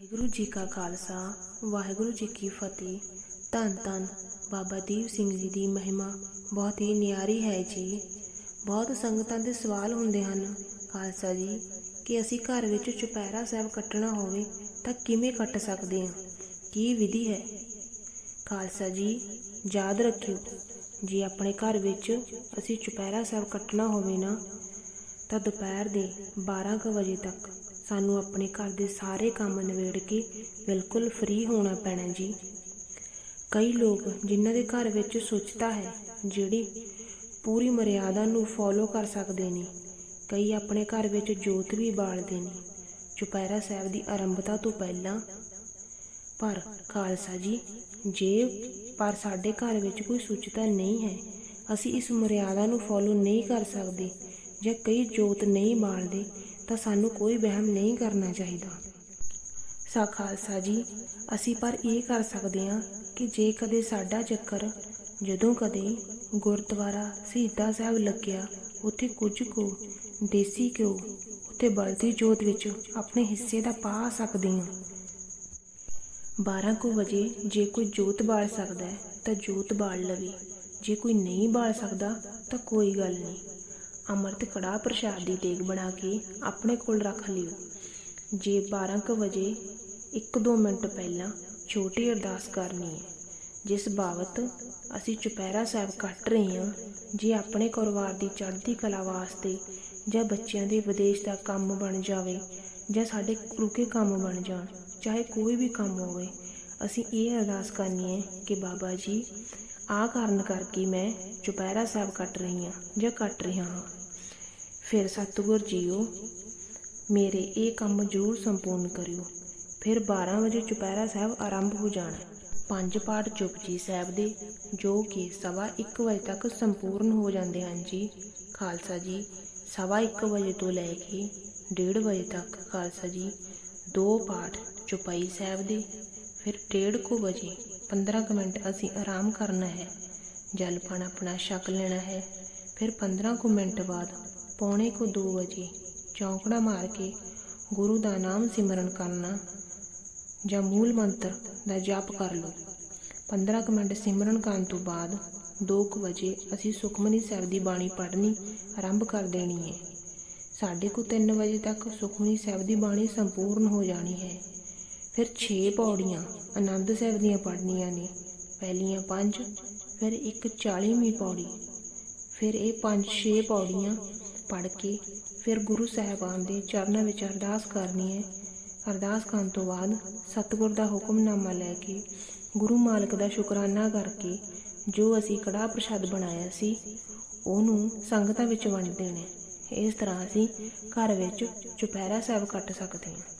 ਵਾਹਿਗੁਰੂ ਜੀ ਕਾ ਖਾਲਸਾ, ਵਾਹਿਗੁਰੂ ਜੀ ਕੀ ਫਤਿਹ। ਧੰਨ ਧੰਨ ਬਾਬਾ ਦੀਪ ਸਿੰਘ ਜੀ ਦੀ ਮਹਿਮਾ, ਬਹੁਤ ਹੀ ਨਿਆਰੀ ਹੈ ਜੀ। ਬਹੁਤ ਸੰਗਤਾਂ ਦੇ ਸਵਾਲ ਹੁੰਦੇ ਹਨ, ਖਾਲਸਾ ਜੀ, ਕਿ ਅਸੀਂ ਘਰ ਵਿੱਚ ਚੁਪਹਿਰਾ ਸਾਹਿਬ ਕੱਟਣਾ ਹੋਵੇ ਤਾਂ ਕਿਵੇਂ ਕੱਟ ਸਕਦੇ ਹਾਂ? ਕੀ ਵਿਧੀ ਹੈ? ਖਾਲਸਾ ਜੀ, ਯਾਦ ਰੱਖਿਓ, ਜੇ ਆਪਣੇ ਘਰ ਵਿੱਚ ਅਸੀਂ ਚੁਪਹਿਰਾ ਸਾਹਿਬ ਕੱਟਣਾ ਹੋਵੇ ਨਾ, ਤਾਂ ਦੁਪਹਿਰ ਦੇ 12 ਕੁ ਵਜੇ ਤੱਕ ਸਾਨੂੰ ਆਪਣੇ ਘਰ ਦੇ ਸਾਰੇ ਕੰਮ ਨਿਬੇੜ ਕੇ ਬਿਲਕੁਲ ਫ੍ਰੀ ਹੋਣਾ ਪੈਣਾ ਜੀ। ਕਈ ਲੋਕ ਜਿਨ੍ਹਾਂ ਦੇ ਘਰ ਵਿੱਚ ਸੁੱਚਤਾ ਹੈ, ਜਿਹੜੀ ਪੂਰੀ ਮਰਿਆਦਾ ਨੂੰ ਫੋਲੋ ਕਰ ਸਕਦੇ ਨੇ, ਕਈ ਆਪਣੇ ਘਰ ਵਿੱਚ ਜੋਤ ਵੀ ਬਾਲਦੇ ਨੇ, ਚੁਪਹਿਰਾ ਸਾਹਿਬ ਦੀ ਆਰੰਭਤਾ ਤੋਂ ਪਹਿਲਾਂ। ਪਰ ਖਾਲਸਾ ਜੀ, ਜੇ ਪਰ ਸਾਡੇ ਘਰ ਵਿੱਚ ਕੋਈ ਸੁੱਚਤਾ ਨਹੀਂ ਹੈ, ਅਸੀਂ ਇਸ ਮਰਿਆਦਾ ਨੂੰ ਫੋਲੋ ਨਹੀਂ ਕਰ ਸਕਦੇ ਜਾਂ ਕਈ ਜੋਤ ਨਹੀਂ ਬਾਲਦੇ ਤਾਂ ਸਾਨੂੰ ਕੋਈ ਵਹਿਮ ਨਹੀਂ ਕਰਨਾ ਚਾਹੀਦਾ। ਸਾ ਖਾਲਸਾ ਜੀ, ਅਸੀਂ ਪਰ ਇਹ ਕਰ ਸਕਦੇ ਹਾਂ ਕਿ ਜੇ ਕਦੇ ਸਾਡਾ ਚੱਕਰ ਜਦੋਂ ਕਦੇ ਗੁਰਦੁਆਰਾ ਸ਼ਹੀਦਾਂ ਸਾਹਿਬ ਲੱਗਿਆ, ਉੱਥੇ ਕੁਝ ਕੁ ਦੇਸੀ ਘਿਓ, ਉੱਥੇ ਬਲਦੀ ਜੋਤ ਵਿੱਚ ਆਪਣੇ ਹਿੱਸੇ ਦਾ ਪਾ ਸਕਦੇ ਹਾਂ। 12 ਕੁ ਵਜੇ ਜੇ ਕੋਈ ਜੋਤ ਬਾਲ ਸਕਦਾ ਹੈ, ਤਾਂ ਜੋਤ ਬਾਲ ਲਵੇ। ਜੇ ਕੋਈ ਨਹੀਂ ਬਾਲ ਸਕਦਾ, ਤਾਂ ਕੋਈ ਗੱਲ ਨਹੀਂ। ਅੰਮ੍ਰਿਤ ਕੜਾਹ ਪ੍ਰਸ਼ਾਦ ਦੀ ਦੇਗ ਬਣਾ ਕੇ ਆਪਣੇ ਕੋਲ ਰੱਖ ਲਿਓ ਜੇ 12 ਕੁ ਵਜੇ 1-2 ਮਿੰਟ ਪਹਿਲਾਂ ਛੋਟੀ ਅਰਦਾਸ ਕਰਨੀ ਹੈ, ਜਿਸ ਬਾਬਤ ਅਸੀਂ ਚੁਪਹਿਰਾ ਸਾਹਿਬ ਕੱਟ ਰਹੇ ਹਾਂ, ਜੇ ਆਪਣੇ ਪਰਿਵਾਰ ਦੀ ਚੜ੍ਹਦੀ ਕਲਾ ਵਾਸਤੇ ਜਾਂ ਬੱਚਿਆਂ ਦੇ ਵਿਦੇਸ਼ ਦਾ ਕੰਮ ਬਣ ਜਾਵੇ ਜਾਂ ਸਾਡੇ ਰੁਕੇ ਕੰਮ ਬਣ ਜਾਣ, ਚਾਹੇ ਕੋਈ ਵੀ ਕੰਮ ਹੋਵੇ, ਅਸੀਂ ਇਹ ਅਰਦਾਸ ਕਰਨੀ ਹੈ ਕਿ ਬਾਬਾ ਜੀ ਆਹ ਕਾਰਨ ਕਰਕੇ ਮੈਂ ਚੁਪਹਿਰਾ ਸਾਹਿਬ ਕੱਟ ਰਹੀ ਹਾਂ ਜਾਂ ਕੱਟ ਰਿਹਾ ਹਾਂ। ਫਿਰ ਸਤਿਗੁਰ ਜੀਓ, ਮੇਰੇ ਇਹ ਕੰਮ ਜ਼ਰੂਰ ਸੰਪੂਰਨ ਕਰਿਓ। ਫਿਰ 12 ਵਜੇ ਚੁਪਹਿਰਾ ਸਾਹਿਬ ਆਰੰਭ ਹੋ ਜਾਣਾ। ਪੰਜ ਪਾਠ ਜਪਜੀ ਸਾਹਿਬ ਦੇ, ਜੋ ਕਿ ਸਵਾ 1 ਵਜੇ ਤੱਕ ਸੰਪੂਰਨ ਹੋ ਜਾਂਦੇ ਹਨ ਜੀ। ਖਾਲਸਾ ਜੀ, ਸਵਾ 1 ਵਜੇ ਤੋਂ ਲੈ ਕੇ 1:30 ਵਜੇ ਤੱਕ ਖਾਲਸਾ ਜੀ, ਦੋ ਪਾਠ ਚੁਪਾਈ ਸਾਹਿਬ ਦੇ ਫਿਰ ਡੇਢ ਕੁ ਵਜੇ 15 ਕੁ ਮਿੰਟ ਅਸੀਂ ਆਰਾਮ ਕਰਨਾ ਹੈ। ਜਲ ਪਾਣ ਆਪਣਾ ਛਕ ਲੈਣਾ ਹੈ। ਫਿਰ 15 ਕੁ ਮਿੰਟ ਬਾਅਦ ਪੌਣੇ ਕੁ 2 ਵਜੇ ਚੌਂਕੜਾ ਮਾਰ ਕੇ ਗੁਰੂ ਦਾ ਨਾਮ ਸਿਮਰਨ ਕਰਨਾ ਜਾਂ ਮੂਲ ਮੰਤਰ ਦਾ ਜਾਪ ਕਰ ਲਓ। 15 ਕੁ ਮਿੰਟ ਸਿਮਰਨ ਕਰਨ ਤੋਂ ਬਾਅਦ 2 ਕੁ ਵਜੇ ਅਸੀਂ ਸੁਖਮਨੀ ਸਾਹਿਬ ਦੀ ਬਾਣੀ ਪੜ੍ਹਨੀ ਆਰੰਭ ਕਰ ਦੇਣੀ ਹੈ। ਸਾਢੇ ਕੁ 3 ਵਜੇ ਤੱਕ ਸੁਖਮਨੀ ਸਾਹਿਬ ਦੀ ਬਾਣੀ ਸੰਪੂਰਨ ਹੋ ਜਾਣੀ ਹੈ। ਫਿਰ 6 ਪੌੜੀਆਂ ਆਨੰਦ ਸਾਹਿਬ ਦੀਆਂ ਪੜ੍ਹਨੀਆਂ ਨੇ, ਪਹਿਲੀਆਂ 5 ਫਿਰ ਇੱਕ 40ਵੀਂ ਪੌੜੀ, ਫਿਰ ਇਹ 5-6 ਪੌੜੀਆਂ ਪੜ੍ਹ ਕੇ ਫਿਰ ਗੁਰੂ ਸਾਹਿਬਾਨ ਦੇ ਚਰਨਾਂ ਵਿੱਚ ਅਰਦਾਸ ਕਰਨੀ ਹੈ। ਅਰਦਾਸ ਕਰਨ ਤੋਂ ਬਾਅਦ ਸਤਿਗੁਰ ਦਾ ਹੁਕਮਨਾਮਾ ਲੈ ਕੇ ਗੁਰੂ ਮਾਲਕ ਦਾ ਸ਼ੁਕਰਾਨਾ ਕਰਕੇ ਜੋ ਅਸੀਂ ਕੜਾਹ ਪ੍ਰਸ਼ਾਦ ਬਣਾਇਆ ਸੀ, ਉਹਨੂੰ ਸੰਗਤਾਂ ਵਿੱਚ ਵੰਡ ਦੇਣਾ ਇਸ ਤਰ੍ਹਾਂ ਅਸੀਂ ਘਰ ਵਿੱਚ ਚੁਪਹਿਰਾ ਸਾਹਿਬ ਕੱਟ ਸਕਦੇ ਹਾਂ।